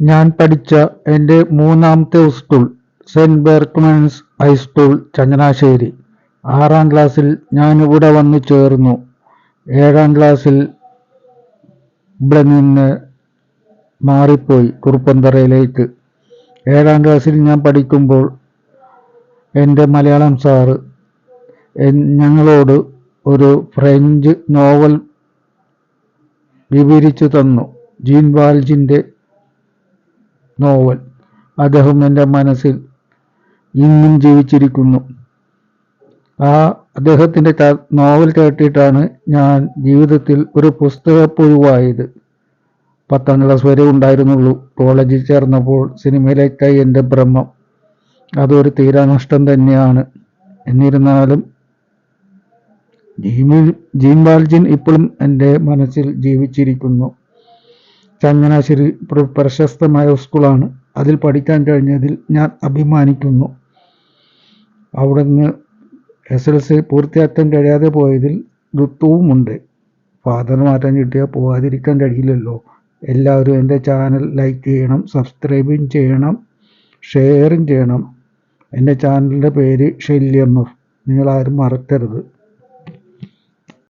ഞാൻ പഠിച്ച എന്റെ മൂന്നാമത്തെ school saint Berchmans high school Changanassery. ആറാം ക്ലാസ്സിൽ ഞാൻ ഇവിടെ വന്നു ചേർന്നു. ഏഴാം ക്ലാസ്സിൽ ഇവിടെ നിന്ന് മാറിപ്പോയി കുറുപ്പന്തറയിലേക്ക്. ഏഴാം ക്ലാസ്സിൽ ഞാൻ പഠിക്കുമ്പോൾ എന്റെ മലയാളം സാറ് ഞങ്ങളോട് ഒരു ഫ്രഞ്ച് നോവൽ വിവരിച്ചു തന്നു. ജീൻ വാൽജിന്റെ നോവൽ. അദ്ദേഹം എന്റെ മനസ്സിൽ ഇന്നും ജീവിച്ചിരിക്കുന്നു. ആ അദ്ദേഹത്തിന്റെ നോവൽ കേട്ടിട്ടാണ് ഞാൻ ജീവിതത്തിൽ ഒരു പുസ്തകപ്പുഴുവായത് പത്താം ക്ലാസ് വരെ ഉണ്ടായിരുന്നുള്ളൂ. കോളേജിൽ ചേർന്നപ്പോൾ സിനിമയിലേക്കായി എന്റെ ബ്രഹ്മം. അതൊരു തീരാനഷ്ടം തന്നെയാണ്. എന്നിരുന്നാലും ജീമിൽ ജീൻ ബാൽജിൻ ഇപ്പോഴും എന്റെ മനസ്സിൽ ജീവിച്ചിരിക്കുന്നു. ചങ്ങനാശ്ശേരി പ്ര- പ്രശസ്തമായ സ്കൂളാണ്. അതിൽ പഠിക്കാൻ കഴിഞ്ഞതിൽ ഞാൻ അഭിമാനിക്കുന്നു. അവിടുന്ന് എസ് എൽ സി പൂർത്തിയാക്കാൻ കഴിയാതെ പോയതിൽ ദുഃഖവുമുണ്ട്. ഫാദർ മാറ്റം കിട്ടിയാൽ പോകാതിരിക്കാൻ കഴിയില്ലല്ലോ. എല്ലാവരും എന്റെ ചാനൽ ലൈക്ക് ചെയ്യണം സബ്സ്ക്രൈബും ചെയ്യണം ഷെയറും ചെയ്യണം. എന്റെ ചാനലിന്റെ പേര് ഷെല്യം എഫ് നിങ്ങളാരും മറക്കരുത്.